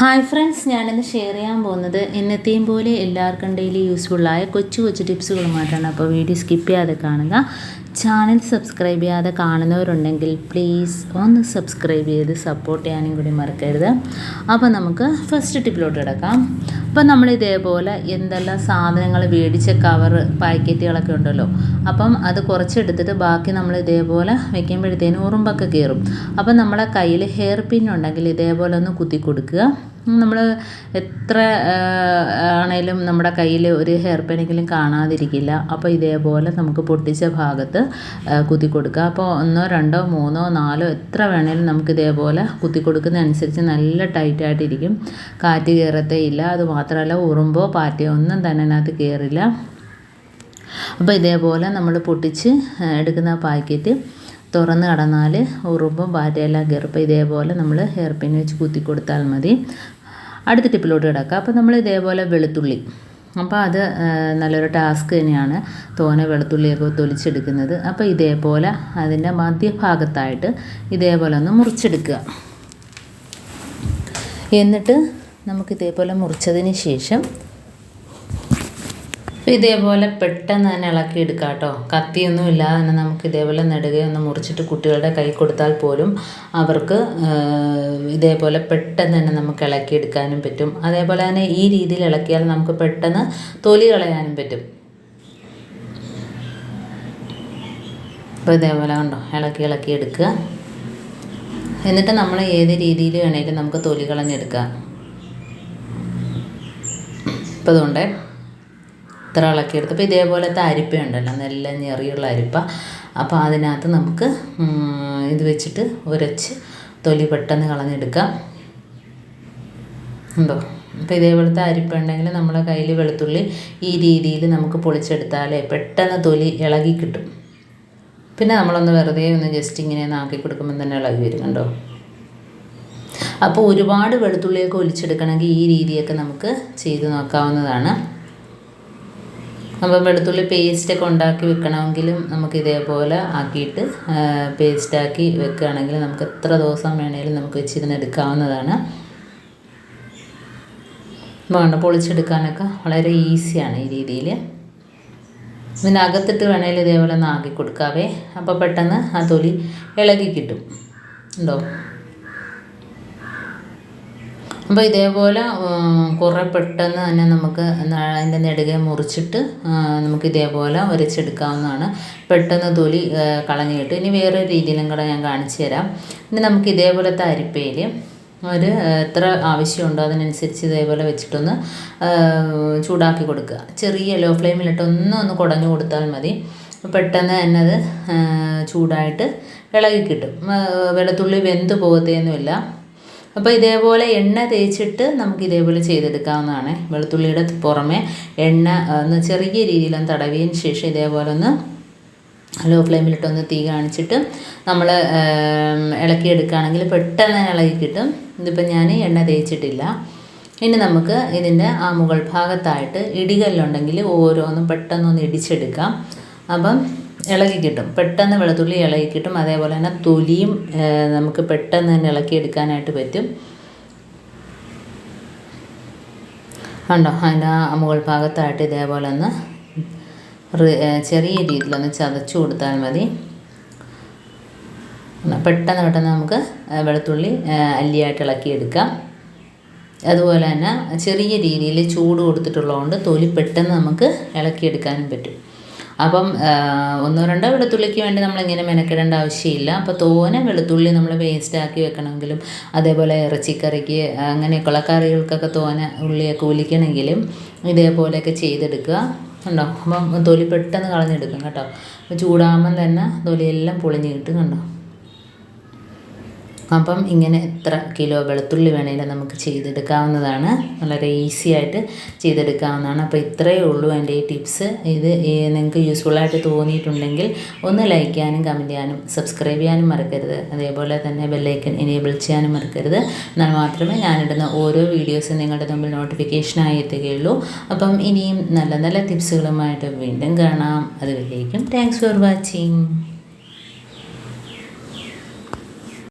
Hi friends ഞാനിന്ന് share ചെയ്യാൻ പോകുന്നത് എന്നത്തെയും പോലെ എല്ലാവർക്കും ഡെയിലി യൂസ്ഫുള്ളായ കൊച്ചു കൊച്ചു ടിപ്സുകളുമായിട്ടാണ് അപ്പോൾ വീഡിയോ സ്കിപ്പ് ചെയ്യാതെ കാണുക. ചാനൽ സബ്സ്ക്രൈബ് ചെയ്യാതെ കാണുന്നവരുണ്ടെങ്കിൽ പ്ലീസ് ഒന്ന് സബ്സ്ക്രൈബ് ചെയ്ത് സപ്പോർട്ട് ചെയ്യാനും കൂടി മറക്കരുത്. അപ്പോൾ നമുക്ക് ഫസ്റ്റ് ടിപ്പിലോട്ട് കിടക്കാം. അപ്പോൾ നമ്മൾ ഇതേപോലെ എന്തെല്ലാം സാധനങ്ങൾ മേടിച്ച കവർ പാക്കറ്റുകളൊക്കെ ഉണ്ടല്ലോ. അപ്പം അത് കുറച്ചെടുത്തിട്ട് ബാക്കി നമ്മൾ ഇതേപോലെ വെക്കുമ്പോഴത്തേനും ഉറുമ്പൊക്കെ കയറും. അപ്പം നമ്മളെ കയ്യിൽ ഹെയർ പിൻ ഉണ്ടെങ്കിൽ ഇതേപോലെ ഒന്ന് കുത്തി കൊടുക്കുക. നമ്മൾ എത്ര ആണേലും നമ്മുടെ കയ്യിൽ ഒരു ഹെയർ പെനെങ്കിലും കാണാതിരിക്കില്ല. അപ്പോൾ ഇതേപോലെ നമുക്ക് പൊട്ടിച്ച ഭാഗത്ത് കുത്തി കൊടുക്കുക. അപ്പോൾ ഒന്നോ രണ്ടോ മൂന്നോ നാലോ എത്ര വേണേലും നമുക്ക് ഇതേപോലെ കുത്തി കൊടുക്കുന്നതനുസരിച്ച് നല്ല ടൈറ്റായിട്ടിരിക്കും കാറ്റ് കയറത്തേ ഇല്ല. അത് മാത്രമല്ല ഉറുമ്പോ പാറ്റയോ ഒന്നും തന്നെ അതിനകത്ത് കയറില്ല അപ്പോൾ ഇതേപോലെ നമ്മൾ പൊട്ടിച്ച് എടുക്കുന്ന പാക്കറ്റ് തുറന്ന് കടന്നാൽ ഉറുമ്പും പാറ്റയെല്ലാം കയറും അപ്പോൾ ഇതേപോലെ നമ്മൾ ഹെയർ പിൻ വെച്ച് കുത്തി കൊടുത്താൽ മതി. അടുത്ത ടിപ്പിലോട്ട് കിടക്കാം. അപ്പോൾ നമ്മൾ ഇതേപോലെ വെളുത്തുള്ളി. അപ്പോൾ അത് നല്ലൊരു ടാസ്ക് തന്നെയാണ് തോനെ വെളുത്തുള്ളിയൊക്കെ തൊലിച്ചെടുക്കുന്നത്. അപ്പോൾ ഇതേപോലെ അതിന്റെ മധ്യഭാഗത്തായിട്ട് ഇതേപോലെ ഒന്ന് മുറിച്ചെടുക്കുക. എന്നിട്ട് നമുക്ക് ഇതേപോലെ മുറിച്ചതിന് ശേഷം ഇതേപോലെ പെട്ടെന്ന് തന്നെ ഇളക്കി എടുക്കാം കേട്ടോ കത്തിയൊന്നും ഇല്ലാതെ തന്നെ നമുക്ക് ഇതേപോലെ നെടുകയൊന്ന് മുറിച്ചിട്ട് കുട്ടികളുടെ കൈ കൊടുത്താൽ പോലും അവർക്ക് ഇതേപോലെ പെട്ടെന്ന് തന്നെ നമുക്ക് ഇളക്കിയെടുക്കാനും പറ്റും. അതേപോലെ തന്നെ ഈ രീതിയിൽ ഇളക്കിയാൽ നമുക്ക് പെട്ടെന്ന് തൊലി കളയാനും പറ്റും. അപ്പോൾ ഇതേപോലെ കണ്ടോ? ഇളക്കി ഇളക്കി എടുക്കുക. എന്നിട്ട് നമ്മൾ ഏത് രീതിയിൽ വേണമെങ്കിലും നമുക്ക് തൊലി കളഞ്ഞെടുക്കാം ഇപ്പോൾ ഉണ്ട് ഇത്ര ഇളക്കി എടുത്ത്. അപ്പോൾ ഇതേപോലത്തെ അരിപ്പ ഉണ്ടല്ലോ നല്ല ഞെറിയുള്ള അരിപ്പ. അപ്പോൾ അതിനകത്ത് നമുക്ക് ഇത് വെച്ചിട്ട് ഉരച്ച് തൊലി പെട്ടെന്ന് കളഞ്ഞെടുക്കാം. എന്തോ അപ്പോൾ ഇതേപോലത്തെ അരിപ്പ ഉണ്ടെങ്കിൽ നമ്മളെ കയ്യിൽ വെളുത്തുള്ളി ഈ രീതിയിൽ നമുക്ക് പൊളിച്ചെടുത്താലേ പെട്ടെന്ന് തൊലി ഇളകി കിട്ടും. പിന്നെ നമ്മളൊന്ന് വെറുതെ ഒന്ന് ജസ്റ്റ് ഇങ്ങനെ ഒന്ന് ആക്കി കൊടുക്കുമ്പോൾ തന്നെ ഇളകി വരും. കണ്ടോ? അപ്പോൾ ഒരുപാട് വെളുത്തുള്ളിയൊക്കെ ഒലിച്ചെടുക്കണമെങ്കിൽ ഈ രീതിയൊക്കെ നമുക്ക് ചെയ്ത് നോക്കാവുന്നതാണ്. അപ്പം വെളുത്തുള്ളി പേസ്റ്റൊക്കെ ഉണ്ടാക്കി വെക്കണമെങ്കിലും നമുക്ക് ഇതേപോലെ ആക്കിയിട്ട് പേസ്റ്റാക്കി വെക്കുകയാണെങ്കിൽ നമുക്ക് എത്ര ദിവസം വേണേലും നമുക്ക് വെച്ചിരുന്ന് എടുക്കാവുന്നതാണ്. വേണ്ട പൊളിച്ചെടുക്കാനൊക്കെ വളരെ ഈസിയാണ് ഈ രീതിയിൽ പിന്നെ അകത്തിട്ട് വേണേലും ഇതേപോലെ ഒന്ന് ആക്കി കൊടുക്കാവേ. അപ്പോൾ പെട്ടെന്ന് ആ തൊലി ഇളകി കിട്ടും. ഉണ്ടോ? അപ്പോൾ ഇതേപോലെ കുറേ പെട്ടെന്ന് തന്നെ നമുക്ക് അതിന്റെ നെടുകെ മുറിച്ചിട്ട് നമുക്ക് ഇതേപോലെ ഉരച്ചെടുക്കാവുന്നതാണ് പെട്ടെന്ന് തൊലി കളഞ്ഞു കിട്ടും. ഇനി വേറെ രീതിയിലും കൂടെ ഞാൻ കാണിച്ചു തരാം. ഇനി നമുക്ക് ഇതേപോലത്തെ അരിപ്പയിൽ ഒരു എത്ര ആവശ്യമുണ്ടോ അതിനനുസരിച്ച് ഇതേപോലെ വെച്ചിട്ടൊന്ന് ചൂടാക്കി കൊടുക്കുക. ചെറിയ ലോ ഫ്ലെയിമിലിട്ട് ഒന്ന് ഒന്ന് കുടഞ്ഞു കൊടുത്താൽ മതി. പെട്ടെന്ന് തന്നെ അത് ചൂടായിട്ട് ഇളകി കിട്ടും. വെളുത്തുള്ളി വെന്ത് പോകത്തേന്നുമില്ല അപ്പോൾ ഇതേപോലെ എണ്ണ തേച്ചിട്ട് നമുക്ക് ഇതേപോലെ ചെയ്തെടുക്കാവുന്നതാണ്. വെളുത്തുള്ളിയുടെ പുറമെ എണ്ണ ഒന്ന് ചെറിയ രീതിയിലൊന്ന് തടവിയതിന് ശേഷം ഇതേപോലെ ഒന്ന് ലോ ഫ്ലെയിമിലിട്ടൊന്ന് തീ കാണിച്ചിട്ട് നമ്മൾ ഇളക്കിയെടുക്കുകയാണെങ്കിൽ പെട്ടെന്ന് ഇളകി കിട്ടും. ഇതിപ്പോൾ ഞാൻ എണ്ണ തേച്ചിട്ടില്ല. ഇനി നമുക്ക് ഇതിന്റെ ആ മുകൾ ഭാഗത്തായിട്ട് ഇടികല്ലുണ്ടെങ്കിൽ ഓരോന്നും പെട്ടെന്നൊന്ന് ഇടിച്ചെടുക്കാം. അപ്പം ഇളകി കിട്ടും. പെട്ടെന്ന് വെളുത്തുള്ളി ഇളകി കിട്ടും. അതേപോലെ തന്നെ തൊലിയും നമുക്ക് പെട്ടെന്ന് തന്നെ ഇളക്കിയെടുക്കാനായിട്ട് പറ്റും. കണ്ടോ? അതിന്റെ മുകൾ ഭാഗത്തായിട്ട് ഇതേപോലെ ഒന്ന് ചെറിയ രീതിയിലൊന്ന് ചതച്ചു കൊടുത്താൽ മതി. പെട്ടെന്ന് പെട്ടെന്ന് നമുക്ക് വെളുത്തുള്ളി അല്ലിയായിട്ട് ഇളക്കിയെടുക്കാം അതുപോലെ തന്നെ ചെറിയ രീതിയിൽ ചൂട് കൊടുത്തിട്ടുള്ളതുകൊണ്ട് തൊലി പെട്ടെന്ന് നമുക്ക് ഇളക്കിയെടുക്കാനും പറ്റും. അപ്പം ഒന്നോ രണ്ടോ വെളുത്തുള്ളിക്ക് വേണ്ടി നമ്മളിങ്ങനെ മെനക്കെടേണ്ട ആവശ്യമില്ല. അപ്പോൾ തോനെ വെളുത്തുള്ളി നമ്മൾ വേസ്റ്റാക്കി വെക്കണമെങ്കിലും അതേപോലെ ഇറച്ചിക്കറിക്ക് അങ്ങനെയൊക്കെയുള്ള കറികൾക്കൊക്കെ തോനെ ഉള്ളിയൊക്കെ ഒലിക്കണമെങ്കിലും ഇതേപോലെയൊക്കെ ചെയ്തെടുക്കുക. കണ്ടോ? അപ്പം തൊലി പെട്ടെന്ന് കളഞ്ഞെടുക്കും കേട്ടോ. ചൂടാകുമ്പം തന്നെ തൊലിയെല്ലാം പൊളിഞ്ഞ് കിട്ടും കണ്ടോ? അപ്പം ഇങ്ങനെ എത്ര കിലോ വെളുത്തുള്ളി വേണമെങ്കിലും നമുക്ക് ചെയ്തെടുക്കാവുന്നതാണ്. വളരെ ഈസി ആയിട്ട് ചെയ്തെടുക്കാവുന്നതാണ്. അപ്പോൾ ഇത്രയേ ഉള്ളൂ എന്റെ ഈ ടിപ്സ്. ഇത് നിങ്ങൾക്ക് യൂസ്ഫുള്ളായിട്ട് തോന്നിയിട്ടുണ്ടെങ്കിൽ ഒന്ന് ലൈക്ക് ചെയ്യാനും കമന്റ് ചെയ്യാനും സബ്സ്ക്രൈബ് ചെയ്യാനും മറക്കരുത്. അതേപോലെ തന്നെ ബെല്ലൈക്കൻ എനേബിൾ ചെയ്യാനും മറക്കരുത്. എന്നാൽ മാത്രമേ ഞാനിടുന്ന ഓരോ വീഡിയോസും നിങ്ങളുടെ മുമ്പിൽ നോട്ടിഫിക്കേഷനായി എത്തുകയുള്ളൂ. അപ്പം ഇനിയും നല്ല നല്ല ടിപ്സുകളുമായിട്ട് വീണ്ടും കാണാം. അതുവരേക്കും താങ്ക്സ് ഫോർ വാച്ചിങ്